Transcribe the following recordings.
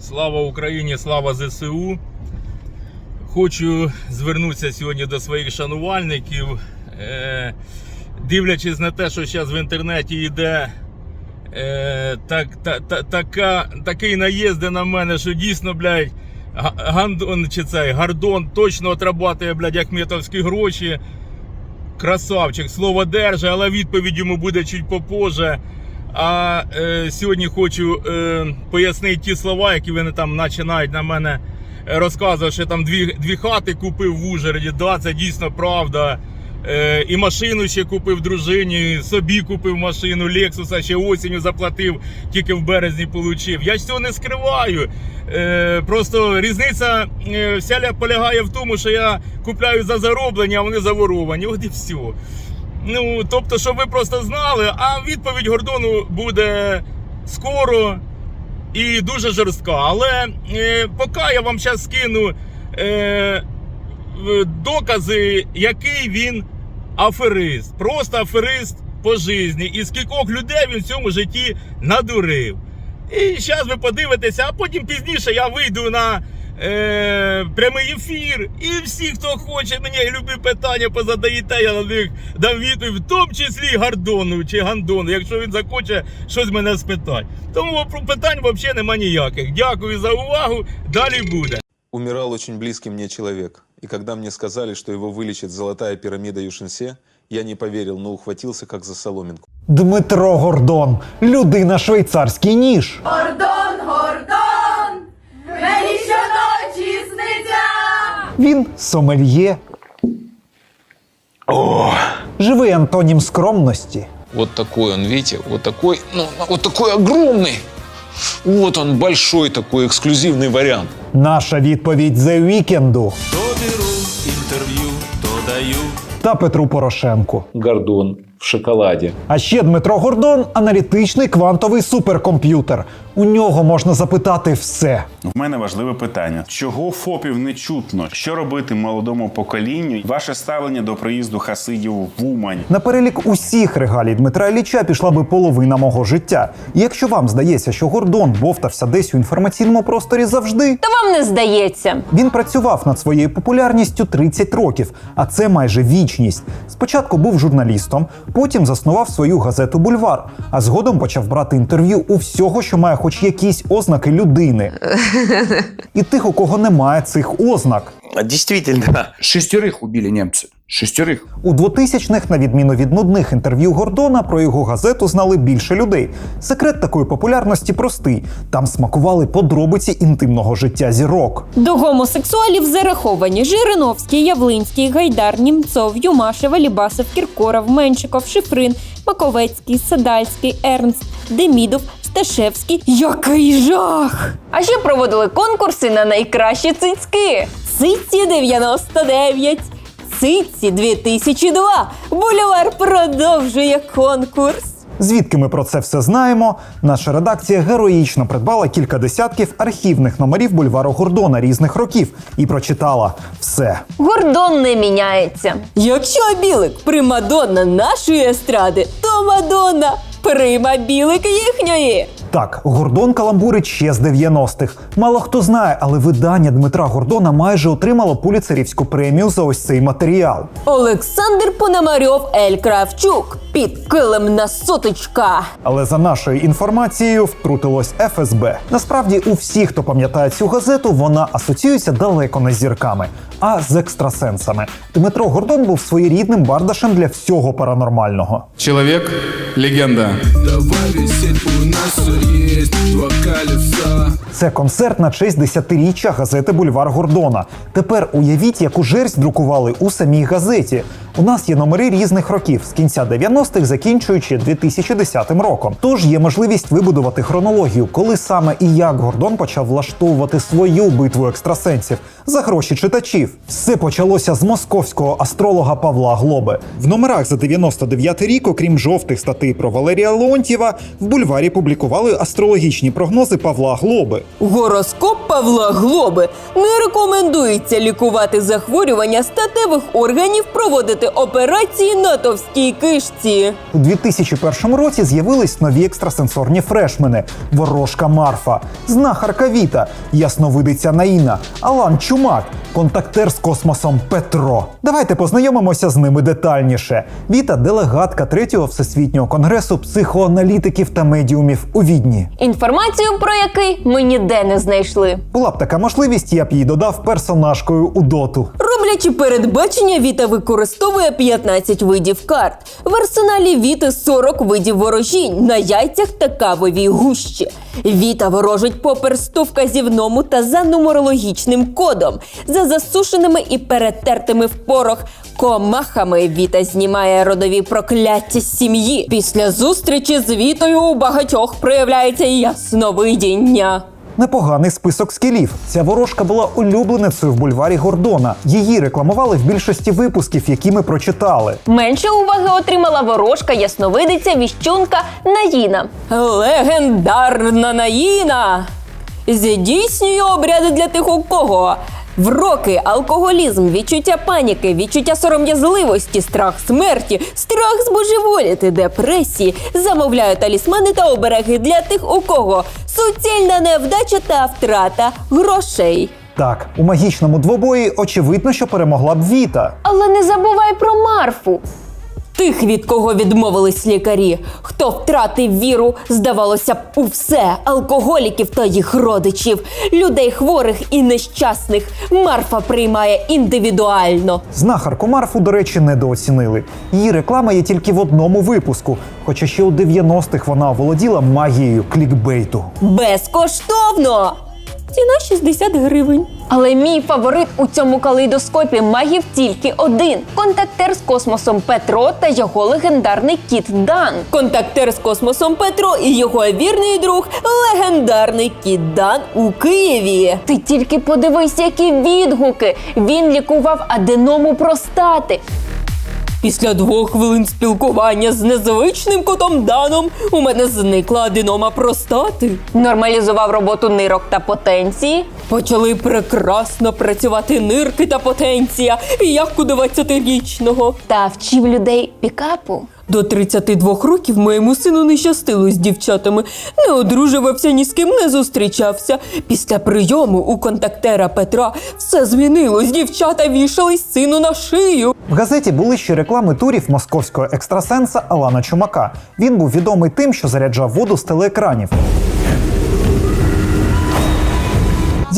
Слава Україні, слава ЗСУ. Хочу звернутися сьогодні до своїх шанувальників. Е, дивлячись на те, що зараз в інтернеті йде е, так, та, та, така, такий наїзди на мене, що дійсно, блядь, гандон чи цей гардон точно отрабатує, блядь, ахметовські гроші. Красавчик, слово держи, але відповідь йому буде чуть попозже. А е, сьогодні хочу е, пояснити ті слова, які вони там починають на мене розказувати, що там дві, дві хати купив в Ужгороді. Да, це дійсно правда. Е, і машину ще купив дружині, собі купив машину, Лексуса ще осінню заплатив, тільки в березні получив. Я ж цього не скриваю. Е, просто різниця е, вся полягає в тому, що я купляю за зароблення, а вони заворовані. От і все. Ну, тобто, щоб ви просто знали, а відповідь Гордону буде скоро і дуже жорстка. Але е, поки я вам зараз скину е, докази, який він аферист. Просто аферист по житті. І скількох людей він в цьому житті надурив. І зараз ви подивитеся, а потім пізніше я вийду на е, прямий ефір. І всі, хто хоче мені любі питання позадаєте, я на них дам відповідь, в тому числі Гордону чи Гандону, якщо він захоче щось мене спитати. Тому про питань взагалі нема ніяких. Дякую за увагу. Далі буде. Умирал очень близкий мне человек. И когда мне сказали, что его вылечит золотая пирамида Юшинсе, я не поверил, но ухватился как за соломинку. Дмитро Гордон, людина швейцарський ніж. Гордон, Він сомельє. Живий антонім скромності. Вот такой он, видите, вот такой, ну, вот такой огромный. Вот он, большой такой эксклюзивный вариант. Наша відповідь The Weeknd То беру інтерв'ю, то даю. та Петру Порошенку. Гордон в шоколаде. А ще Дмитро Гордон аналітичний квантовий суперкомп'ютер. У нього можна запитати все. В мене важливе питання: чого ФОПів не чутно? Що робити молодому поколінню? Ваше ставлення до приїзду хасидів в Умань? На перелік усіх регалій Дмитра Ілліча пішла би половина мого життя. І якщо вам здається, що Гордон бовтався десь у інформаційному просторі завжди, Та вам не здається. Він працював над своєю популярністю 30 років, а це майже вічність. Спочатку був журналістом, потім заснував свою газету Бульвар, а згодом почав брати інтерв'ю у всього, що має хоч якісь ознаки людини. І тих, у кого немає цих ознак. Действительно. Шестерых убили немцы. Шестерых. У 2000-х, на відміну від нудних інтерв'ю Гордона, про його газету знали більше людей. Секрет такої популярності простий: там смакували подробиці інтимного життя зірок. До гомосексуалів зараховані Жириновський, Явлинський, Гайдар, Німцов, Юмашева, Лібасов, Кіркоров, Меншиков, Шифрин, Маковецький, Садальський, Ернст, Демідов, Сташевський. Який жах! А ще проводили конкурси на найкращі цицьки. Циці 99, Циці 2002. Бульвар продовжує конкурс. Звідки ми про це все знаємо? Наша редакція героїчно придбала кілька десятків архівних номерів бульвару Гордона різних років і прочитала все. Гордон не міняється. Якщо білик примадонна нашої естради, то Мадонна прима білик їхньої. Так, Гордон каламбурить ще з 90-х. Мало хто знає, але видання Дмитра Гордона майже отримало пуліцерівську премію за ось цей матеріал. Олександр Пономарьов Ель Кравчук. Під килимна соточка. Але за нашою інформацією втрутилось ФСБ. Насправді, у всіх, хто пам'ятає цю газету, вона асоціюється далеко не з зірками, а з екстрасенсами. Дмитро Гордон був своєрідним бардашем для всього паранормального. Человек – легенда. Це концерт на честь десятиріччя газети Бульвар Гордона. Тепер уявіть, яку жерсть друкували у самій газеті. У нас є номери різних років з кінця 90-х, закінчуючи 2010 роком. Тож є можливість вибудувати хронологію, коли саме і як Гордон почав влаштовувати свою битву екстрасенсів за гроші читачів. Все почалося з московського астролога Павла Глоби. В номерах за 99 рік, окрім жовтих статей про Валерія Валерія Леонтьєва в бульварі публікували астрологічні прогнози Павла Глоби. Гороскоп Павла Глоби не рекомендується лікувати захворювання статевих органів, проводити операції на товстій кишці. У 2001 році з'явились нові екстрасенсорні фрешмени: ворожка Марфа, знахарка Віта, ясновидиця Наїна, Алан Чумак, контактер з космосом Петро. Давайте познайомимося з ними детальніше. Віта делегатка третього всесвітнього конгресу психоаналітиків та медіумів у Відні. Інформацію про який ми ніде не знайшли. Була б така можливість, я б її додав персонажкою у доту. Роблячи передбачення, Віта використовує 15 видів карт. В арсеналі Віти 40 видів ворожінь на яйцях та кавовій гущі. Віта ворожить по персту вказівному та за нумерологічним кодом. За засушеними і перетертими в порох комахами Віта знімає родові прокляття сім'ї. Після зустрічі з Вітою у багатьох проявляється ясновидіння. Непоганий список скілів. Ця ворожка була улюбленицею в бульварі Гордона. Її рекламували в більшості випусків, які ми прочитали. Менше уваги отримала ворожка, ясновидиця, віщунка Наїна. Легендарна Наїна! Здійснює обряди для тих, у кого вроки, алкоголізм, відчуття паніки, відчуття сором'язливості, страх смерті, страх збожеволіти, депресії, замовляю талісмани та обереги для тих, у кого суцільна невдача та втрата грошей. Так, у магічному двобої очевидно, що перемогла б Віта. Але не забувай про Марфу. Тих, від кого відмовились лікарі, хто втратив віру, здавалося б, у все алкоголіків та їх родичів, людей хворих і нещасних. Марфа приймає індивідуально. Знахарку Марфу, до речі, недооцінили. Її реклама є тільки в одному випуску, хоча ще у 90-х вона оволоділа магією клікбейту. Безкоштовно! Ціна 60 гривень. Але мій фаворит у цьому калейдоскопі магів тільки один: контактер з космосом Петро та його легендарний кіт Дан. Контактер з космосом Петро і його вірний друг легендарний кіт Дан у Києві. Ти тільки подивись, які відгуки. Він лікував аденому простати. Після двох хвилин спілкування з незвичним котом Даном у мене зникла аденома простати. Нормалізував роботу нирок та потенції. Почали прекрасно працювати нирки та потенція, як у 20-річного. Та вчив людей пікапу. До 32 років моєму сину не щастило з дівчатами. Не одружувався, ні з ким не зустрічався. Після прийому у контактера Петра все змінилось. Дівчата вішались сину на шию. В газеті були ще реклами турів московського екстрасенса Алана Чумака. Він був відомий тим, що заряджав воду з телеекранів.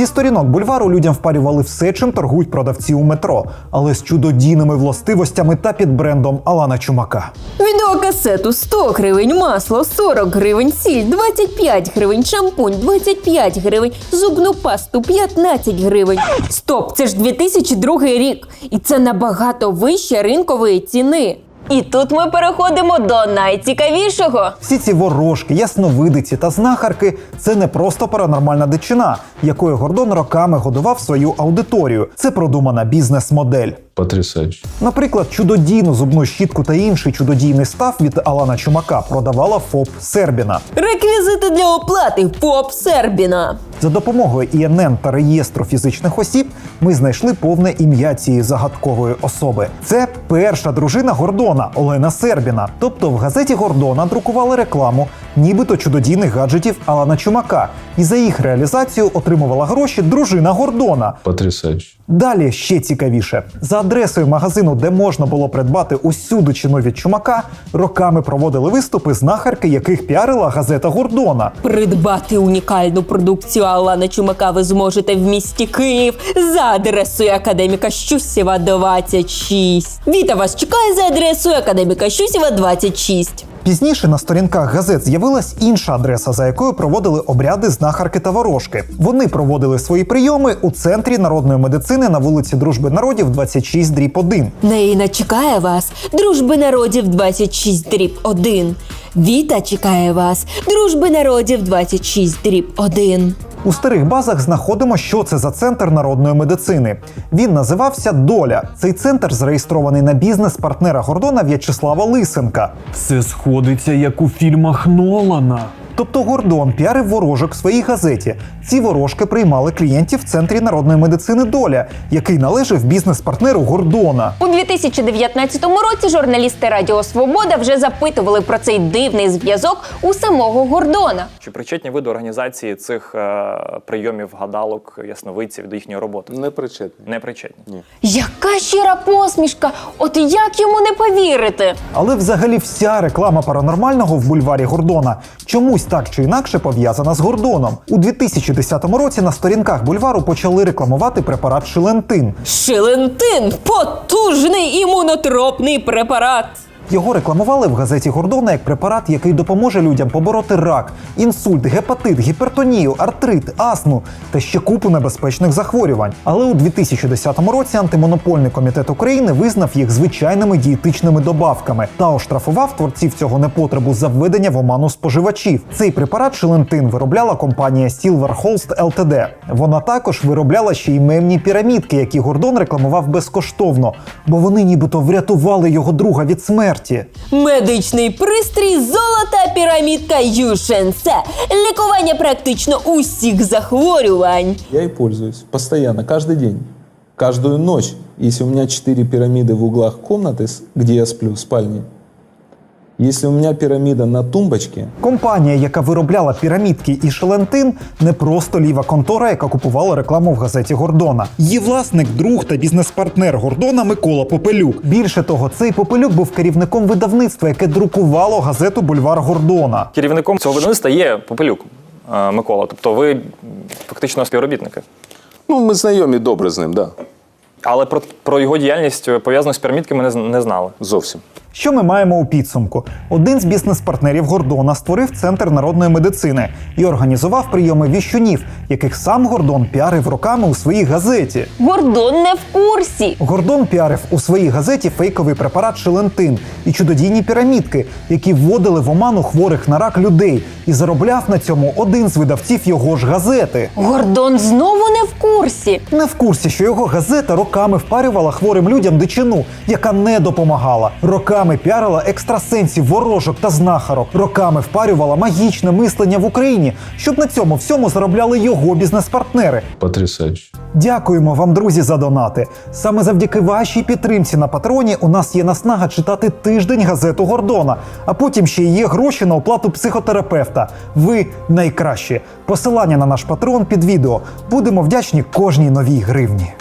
Зі сторінок бульвару людям впарювали все, чим торгують продавці у метро, але з чудодійними властивостями та під брендом Алана Чумака. Відеокасету 100 гривень, масло 40 гривень, сіль 25 гривень, шампунь 25 гривень, зубну пасту 15 гривень. Стоп, це ж 2002 рік, і це набагато вище ринкової ціни. І тут ми переходимо до найцікавішого. Всі ці ворожки, ясновидиці та знахарки це не просто паранормальна дичина, якою Гордон роками годував свою аудиторію. Це продумана бізнес-модель. Потрясающе. Наприклад, чудодійну зубну щітку та інший чудодійний став від Алана Чумака продавала ФОП Сербіна. Реквізити для оплати ФОП Сербіна. За допомогою ІНН та реєстру фізичних осіб ми знайшли повне ім'я цієї загадкової особи. Це перша дружина Гордона Олена Сербіна. Тобто в газеті Гордона друкували рекламу, нібито чудодійних гаджетів Алана Чумака, і за їх реалізацію отримувала гроші дружина Гордона. Потрясающе. Далі ще цікавіше. За адресою магазину, де можна було придбати усю дичину від чумака, роками проводили виступи знахарки, яких піарила газета Гордона. Придбати унікальну продукцію Алана Чумака ви зможете в місті Київ за адресою Академіка Щусєва 26. Віта вас чекає за адресою Академіка Щусєва 26. Пізніше на сторінках газет з'явилась інша адреса, за якою проводили обряди знахарки та ворожки. Вони проводили свої прийоми у центрі народної медицини на вулиці Дружби народів 26 дріб 1. Наїна чекає вас, дружби народів 26 дріб 1. Віта чекає вас, дружби народів 26 дріб 1. У старих базах знаходимо, що це за центр народної медицини. Він називався Доля. Цей центр зареєстрований на бізнес партнера Гордона В'ячеслава Лисенка. Все сходиться, як у фільмах Нолана. Тобто Гордон піарив ворожок в своїй газеті. Ці ворожки приймали клієнтів в центрі народної медицини Доля, який належав бізнес-партнеру Гордона. У 2019 році журналісти Радіо Свобода вже запитували про цей дивний зв'язок у самого Гордона. Чи причетні ви до організації цих е, прийомів гадалок, ясновидців до їхньої роботи? Не причетный. Не причетні. Яка щира посмішка! От як йому не повірити? Але взагалі вся реклама паранормального в бульварі Гордона чомусь так чи інакше пов'язана з Гордоном. У 2010 році на сторінках бульвару почали рекламувати препарат Шилентин. Шилентин потужний імунотропний препарат. Його рекламували в газеті Гордона як препарат, який допоможе людям побороти рак, інсульт, гепатит, гіпертонію, артрит, астму та ще купу небезпечних захворювань. Але у 2010 році антимонопольний комітет України визнав їх звичайними дієтичними добавками та оштрафував творців цього непотребу за введення в оману споживачів. Цей препарат Шилентин виробляла компанія Silverholst Ltd. Вона також виробляла ще й мемні пірамідки, які Гордон рекламував безкоштовно, бо вони нібито врятували його друга від смерті. Медичний пристрій Золота пірамідка Юшенсе. Лікування практично усіх захворювань. Я и пользуюсь постоянно, каждый день, каждую ночь. Если у меня четыре пирамиды в углах комнаты, с- где я сплю, в спальне, если у меня пирамида на тумбочке, Компанія, яка виробляла пірамідки і шелентин, не просто ліва контора, яка купувала рекламу в газеті Гордона. Її власник, друг та бізнес-партнер Гордона Микола Попелюк. Більше того, цей Попелюк був керівником видавництва, яке друкувало газету Бульвар Гордона. Керівником цього видавництва є Попелюк е, Микола. Тобто ви фактично співробітники. ну, мы знайомі добре з ним, да, Але про, про його діяльність пов'язану з пірамідками не, з- не знали. зовсім. Що ми маємо у підсумку? Один з бізнес-партнерів Гордона створив центр народної медицини і організував прийоми віщунів, яких сам Гордон піарив роками у своїй газеті. Гордон не в курсі. Гордон піарив у своїй газеті фейковий препарат Шелентин і чудодійні пірамідки, які вводили в оману хворих на рак людей, і заробляв на цьому один з видавців його ж газети. Гордон знову не в курсі. Не в курсі, що його газета роками впарювала хворим людям дичину, яка не допомагала. Роками піарила екстрасенсів, ворожок та знахарок. Роками впарювала магічне мислення в Україні, щоб на цьому всьому заробляли його бізнес-партнери. Потрясающе. Дякуємо вам, друзі, за донати. Саме завдяки вашій підтримці на патроні у нас є наснага читати тиждень газету Гордона, а потім ще є гроші на оплату психотерапевта. Ви найкращі. Посилання на наш патрон під відео. Будемо вдячні кожній новій гривні.